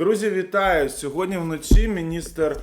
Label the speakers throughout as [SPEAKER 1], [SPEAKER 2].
[SPEAKER 1] Друзі, вітаю! Сьогодні вночі міністр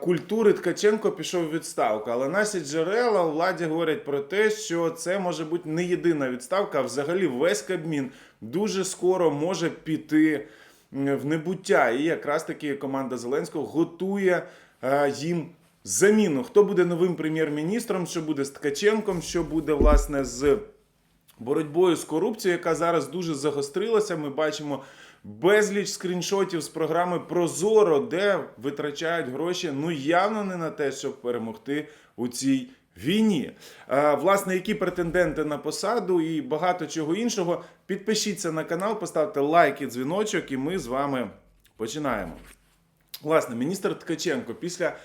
[SPEAKER 1] культури Ткаченко пішов у відставку. Але наші джерела у владі говорять про те, що це може бути не єдина відставка, а взагалі весь Кабмін дуже скоро може піти в небуття. І якраз таки команда Зеленського готує їм заміну. Хто буде новим прем'єр-міністром, що буде з Ткаченком, що буде власне з боротьбою з корупцією, яка зараз дуже загострилася. Ми бачимо безліч скріншотів з програми Прозоро, де витрачають гроші ну явно не на те, щоб перемогти у цій війні. Власне, які претенденти на посаду і багато чого іншого. Підпишіться на канал, поставте лайк і дзвіночок, і ми з вами починаємо. Власне, міністр Ткаченко після,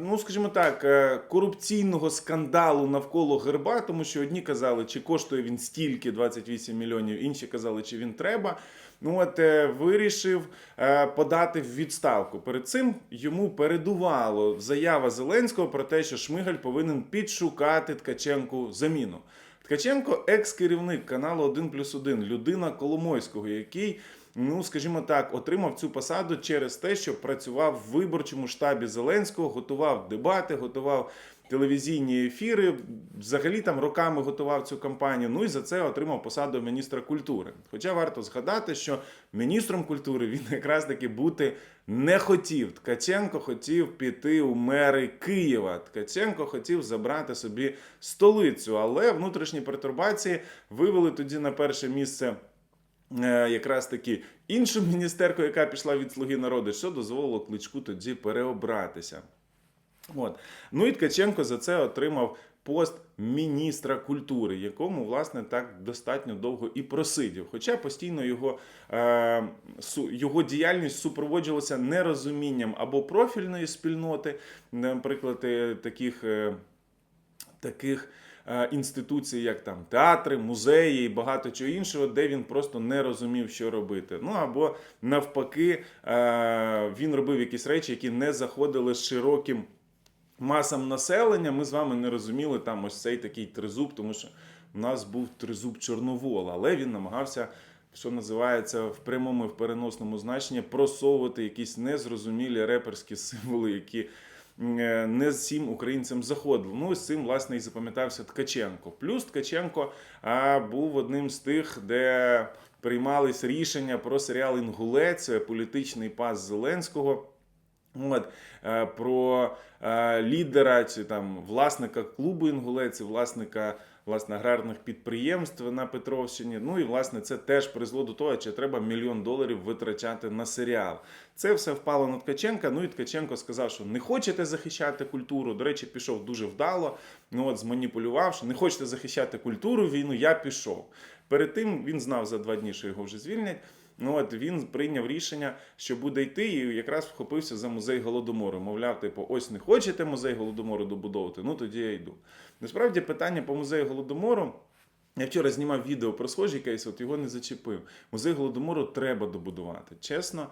[SPEAKER 1] ну скажімо так, е, корупційного скандалу навколо герба, тому що одні казали, чи коштує він стільки 28 мільйонів, інші казали, чи він треба. Ну от е, вирішив е, подати в відставку. Перед цим йому передувало заява Зеленського про те, що Шмигаль повинен підшукати Ткаченку заміну. Ткаченко екс-керівник каналу 1 плюс 1, людина Коломойського, який, ну скажімо так, отримав цю посаду через те, що працював в виборчому штабі Зеленського, готував дебати, готував телевізійні ефіри. Взагалі там роками готував цю кампанію. Ну і за це отримав посаду міністра культури. Хоча варто згадати, що міністром культури він якраз таки бути не хотів. Ткаченко хотів піти у мери Києва. Ткаченко хотів забрати собі столицю, але внутрішні пертурбації вивели тоді на перше місце. Е, Якраз таки іншу міністерку, яка пішла від Слуги народу, що дозволило кличку тоді переобратися. От. Ну і Ткаченко за це отримав пост міністра культури, якому, власне, так достатньо довго і просидів. Хоча постійно його, е, його діяльність супроводжувалася нерозумінням або профільної спільноти, наприклад, е, таких. е, таких е, інституцій, як там театри, музеї і багато чого іншого, де він просто не розумів, що робити. Ну або навпаки, е, він робив якісь речі, які не заходили з широким масам населення. Ми з вами не розуміли там ось цей такий тризуб, тому що в нас був тризуб Чорновола, але він намагався. Що називається в прямому і в переносному значенні просовувати якісь незрозумілі реперські символи, які не всім українцям заходило. Ну, з цим, власне, і запам'ятався Ткаченко. Плюс Ткаченко був одним з тих, де приймались рішення про серіал Інгулець, політичний пас Зеленського. От, е, про е, лідера чи там власника клубу Інгулець, власника власне аграрних підприємств на Петровщині. Ну і власне це теж призвело до того, чи треба мільйон доларів витрачати на серіал. Це все впало на Ткаченка. Ну і Ткаченко сказав, що не хочете захищати культуру. До речі, пішов дуже вдало. Ну от зманіпулював, що не хочете захищати культуру, війну. Я пішов. Перед тим він знав за два дні, що його вже звільнять. Ну от він прийняв рішення, що буде йти, і якраз вхопився за музей голодомору. Мовляв, типу, ось не хочете музей голодомору добудовувати, ну тоді я йду. Насправді питання по музею голодомору. Я вчора знімав відео про схожий кейс, от його не зачепив. Музей голодомору треба добудувати. Чесно,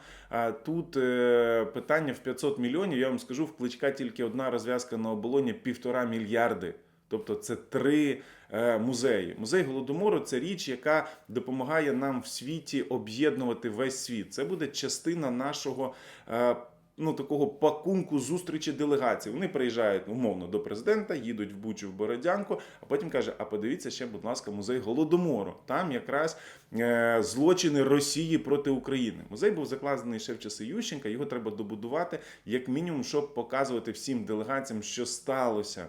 [SPEAKER 1] тут е, питання в 500 мільйонів. Я вам скажу, в кличка тільки одна розв'язка на оболоні півтора мільярди. Тобто це три е, музеї. Музей голодомору це річ, яка допомагає нам в світі об'єднувати весь світ. Це буде частина нашого. Е, Ну, такого пакунку зустрічі делегацій. Вони приїжджають умовно до президента, їдуть в Бучу в Бородянку, а потім каже: А подивіться ще, будь ласка, музей голодомору. Там якраз е, злочини Росії проти України. Музей був закладений ще в часи Ющенка. Його треба добудувати, як мінімум, щоб показувати всім делегаціям, що сталося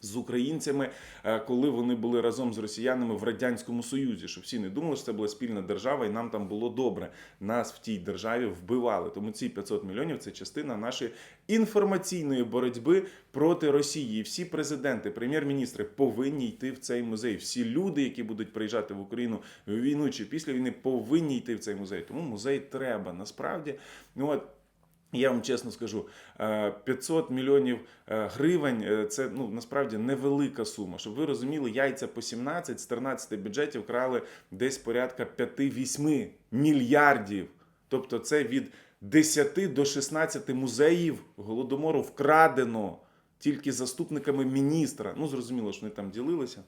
[SPEAKER 1] з українцями, е, коли вони були разом з росіянами в радянському союзі, щоб всі не думали, що це була спільна держава, і нам там було добре. Нас в тій державі вбивали. Тому ці 500 мільйонів це частина нашої інформаційної боротьби проти Росії. І всі президенти, прем'єр-міністри повинні йти в цей музей. Всі люди, які будуть приїжджати в Україну в війну чи після війни, повинні йти в цей музей. Тому музей треба насправді. Ну от. Я вам чесно скажу, е, 500 мільйонів е, гривень е, це ну насправді невелика сума. Щоб ви розуміли, яйця по 17 з 13 бюджетів крали десь порядка 5-8 мільярдів. Тобто, це від 10 до 16 музеїв голодомору вкрадено тільки заступниками міністра. Ну зрозуміло, що вони там ділилися.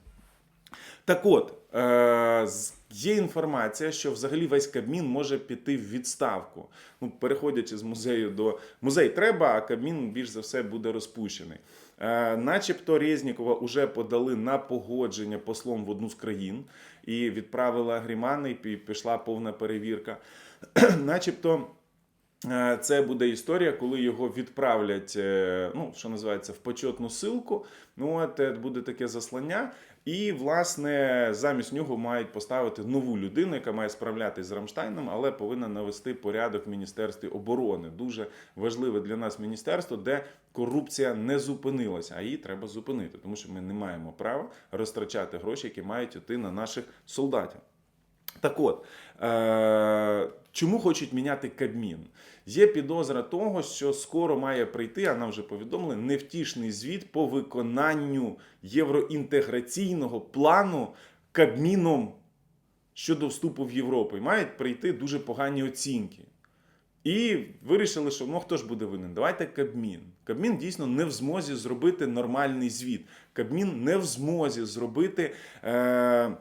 [SPEAKER 1] Так от, е, з- Є інформація, що взагалі весь Кабмін може піти в відставку. Ну, переходячи з музею до музей треба, а Кабмін більш за все буде розпущений. Е, начебто Резнікова вже подали на погодження послом в одну з країн і відправила Грімани, і пішла повна перевірка. Начебто. Е, Це буде історія, коли його відправлять, е, ну що називається, в почетну силку. Ну от е, буде таке заслання, і власне замість нього мають поставити нову людину, яка має справлятися з Рамштайном, але повинна навести порядок в міністерстві оборони. Дуже важливе для нас міністерство, де корупція не зупинилася, а її треба зупинити, тому що ми не маємо права розтрачати гроші, які мають йти на наших солдатів. Так от, е- чому хочуть міняти Кабмін? Є підозра того, що скоро має прийти, а нам вже повідомили, невтішний звіт по виконанню євроінтеграційного плану Кабміном щодо вступу в Європу. І мають прийти дуже погані оцінки. І вирішили, що ну хто ж буде винен? Давайте Кабмін. Кабмін дійсно не в змозі зробити нормальний звіт. Кабмін не в змозі зробити. Е-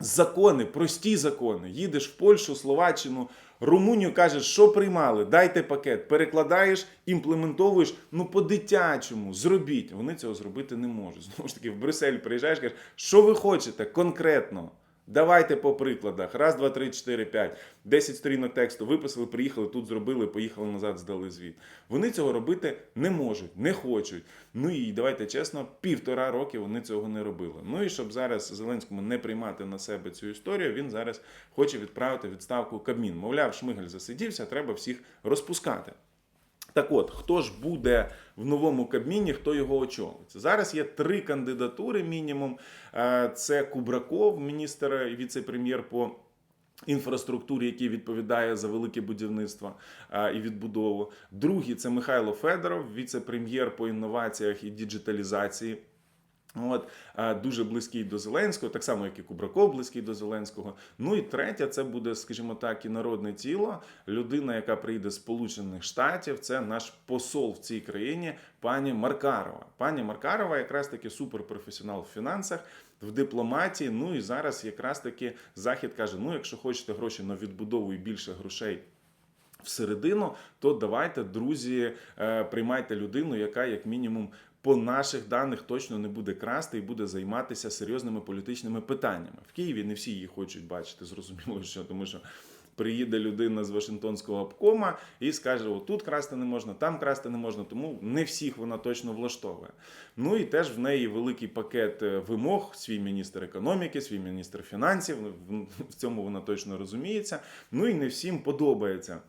[SPEAKER 1] Закони, прості закони. Їдеш в Польщу, Словаччину, Румунію, кажеш, що приймали, дайте пакет, перекладаєш, імплементовуєш. Ну по-дитячому зробіть. Вони цього зробити не можуть. Знову ж таки, в Брюссель приїжджаєш, кажеш, що ви хочете конкретно. Давайте по прикладах. Раз, два, три, чотири, п'ять. Десять сторінок тексту виписали, приїхали, тут зробили, поїхали назад, здали звіт. Вони цього робити не можуть, не хочуть. Ну і давайте чесно, півтора роки вони цього не робили. Ну і щоб зараз Зеленському не приймати на себе цю історію, він зараз хоче відправити відставку Кабмін. Мовляв, Шмигаль засидівся, треба всіх розпускати. Так от, хто ж буде в новому Кабміні, хто його очолить? Зараз є три кандидатури мінімум. Е, Це Кубраков, міністр і віце-прем'єр по інфраструктурі, який відповідає за велике будівництво е, і відбудову. Другий це Михайло Федоров, віце-прем'єр по інноваціях і діджиталізації. От е, дуже близький до Зеленського, так само як і Кубраков близький до Зеленського. Ну і третя, це буде, скажімо так, і народне тіло. Людина, яка прийде з Сполучених Штатів, це наш посол в цій країні, пані Маркарова. Пані Маркарова, якраз таки суперпрофесіонал в фінансах. В дипломатії, ну і зараз якраз таки захід каже: ну, якщо хочете гроші на відбудову і більше грошей всередину, то давайте, друзі, е, приймайте людину, яка як мінімум по наших даних точно не буде красти і буде займатися серйозними політичними питаннями. В Києві не всі її хочуть бачити, зрозуміло, що тому що. Приїде людина з Вашингтонського обкома і скаже: отут красти не можна, там красти не можна, тому не всіх вона точно влаштовує. Ну і теж в неї великий пакет е, вимог, свій міністр економіки, свій міністр фінансів. В цьому вона точно розуміється. Ну і не всім подобається.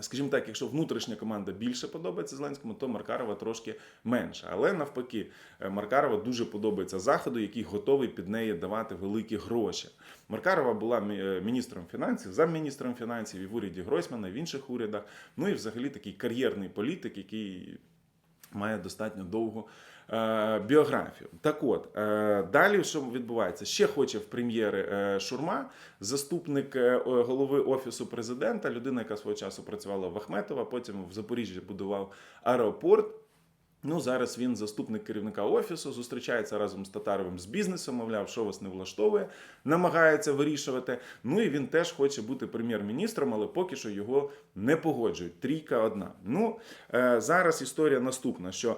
[SPEAKER 1] Скажімо так, якщо внутрішня команда більше подобається Зеленському, то Маркарова трошки менше. Але навпаки, е, Маркарова дуже подобається заходу, який готовий під неї давати великі гроші. Маркарова була е, міністром фінансів, замміністром фінансів і в уряді Гройсмана, і в інших урядах. Ну і взагалі такий кар'єрний політик, який має достатньо довгу е, біографію. Так от, е, далі що відбувається? Ще хоче в прем'єри е, Шурма, заступник е, голови Офісу президента, людина, яка свого часу працювала в Ахметова, потім в Запоріжжі будував аеропорт. Ну, зараз він заступник керівника офісу, зустрічається разом з Татаровим з бізнесом, мовляв, що вас не влаштовує, намагається вирішувати. Ну і він теж хоче бути прем'єр-міністром, але поки що його не погоджують. Трійка одна. Ну е, зараз історія наступна: що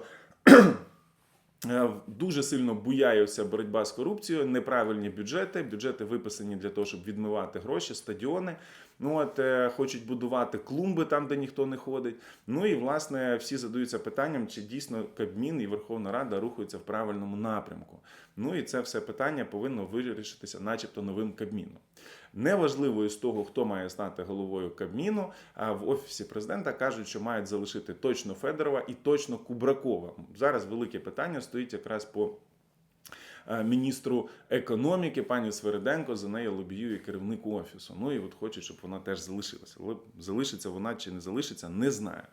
[SPEAKER 1] Дуже сильно буяється боротьба з корупцією, неправильні бюджети. Бюджети виписані для того, щоб відмивати гроші, стадіони. Ну от е, хочуть будувати клумби там, де ніхто не ходить. Ну і власне всі задаються питанням, чи дійсно Кабмін і Верховна Рада рухаються в правильному напрямку. Ну і це все питання повинно вирішитися, начебто, новим Кабміном. Неважливо із того, хто має стати головою Кабміну, а в офісі президента кажуть, що мають залишити точно Федорова і точно Кубракова. Зараз велике питання стоїть якраз по міністру економіки, пані Свериденко. За нею лобіює керівник офісу. Ну і от хочуть, щоб вона теж залишилася. Але залишиться вона чи не залишиться, не знаю.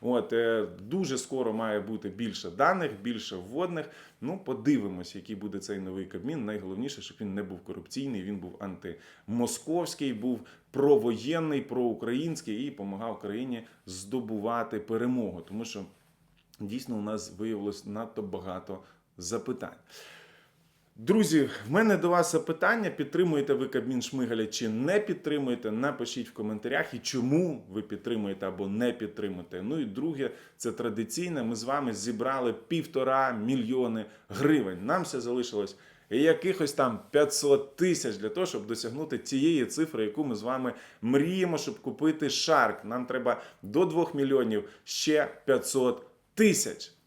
[SPEAKER 1] От е, дуже скоро має бути більше даних, більше вводних. Ну, подивимось, який буде цей новий Кабмін. Найголовніше, щоб він не був корупційний, він був антимосковський, був провоєнний, проукраїнський і допомагав країні здобувати перемогу. Тому що дійсно у нас виявилось надто багато запитань. Друзі, в мене до вас запитання: підтримуєте ви Кабмін Шмигаля чи не підтримуєте? Напишіть в коментарях і чому ви підтримуєте або не підтримуєте. Ну і друге, це традиційне. Ми з вами зібрали півтора мільйони гривень. Нам все залишилось якихось там 500 тисяч для того, щоб досягнути тієї цифри, яку ми з вами мріємо, щоб купити шарк. Нам треба до 2 мільйонів ще 500 тисяч.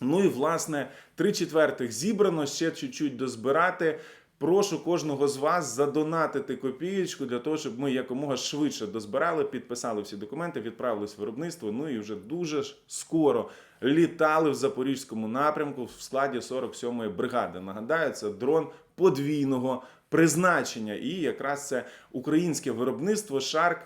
[SPEAKER 1] Ну і власне три четвертих зібрано, ще чуть-чуть дозбирати. Прошу кожного з вас задонатити копієчку для того, щоб ми якомога швидше дозбирали, підписали всі документи, відправились в виробництво. Ну і вже дуже ж скоро літали в запорізькому напрямку в складі 47-ї бригади. Нагадаю, це дрон подвійного призначення. І якраз це українське виробництво е,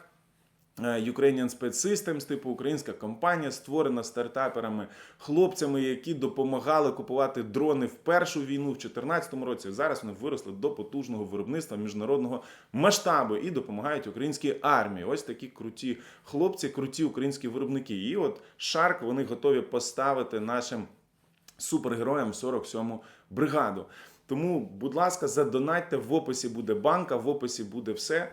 [SPEAKER 1] Ukrainian Space Systems, типу українська компанія, створена стартаперами, хлопцями, які допомагали купувати дрони в першу війну в 2014 році. Зараз вони виросли до потужного виробництва міжнародного масштабу і допомагають українській армії. Ось такі круті хлопці, круті українські виробники. І от Шарк вони готові поставити нашим супергероям 47-му бригаду. Тому, будь ласка, задонатьте, в описі буде банка, в описі буде все.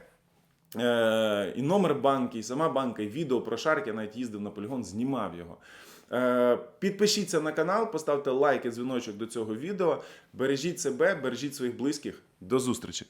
[SPEAKER 1] Е, і номер банки, і сама банка, і відео про шарк. Я навіть їздив на полігон, знімав його. Е, підпишіться на канал, поставте лайк і дзвіночок до цього відео. Бережіть себе, бережіть своїх близьких. До зустрічі!